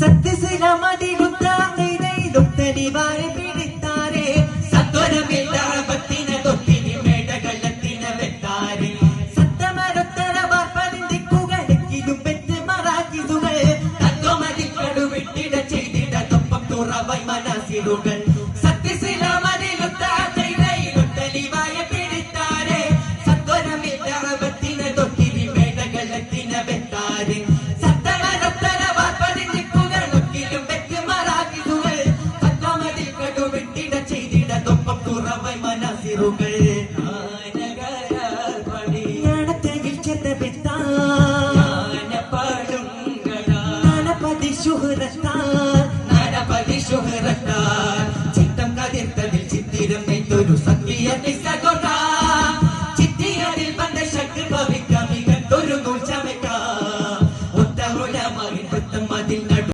സത്യശിലമതിലുത്തായിലുത്തരിവായ പിടിത്താരെ. സത്വരമില്ലാപത്തിന് തൊട്ടിനി മേടകള്ളത്തിന് വെത്താരെ സത്തമരത്തര വാർപ്പതിന്തിക്കുകളെങ്കിലും pet മറാക്കിതുകൾ. തത്വമതിക്കടു വിട്ടിട ചെയ്തിട തൊപ്പം തുറവൈ മനസ്സിലുകൾ. ചിത്തം കതിർത്തതിൽ ചിത്തിരം നെയ്തൊരു സത്യ പിസകൊണ്ട ചിത്തിയതിൽ വന്ന ശക്തി ഭവിക്കാം മികത്തൊരു നൂൽ ചമയ്ക്കാം. ഒത്ത മകൻ വൃത്തം അതിൽ നടു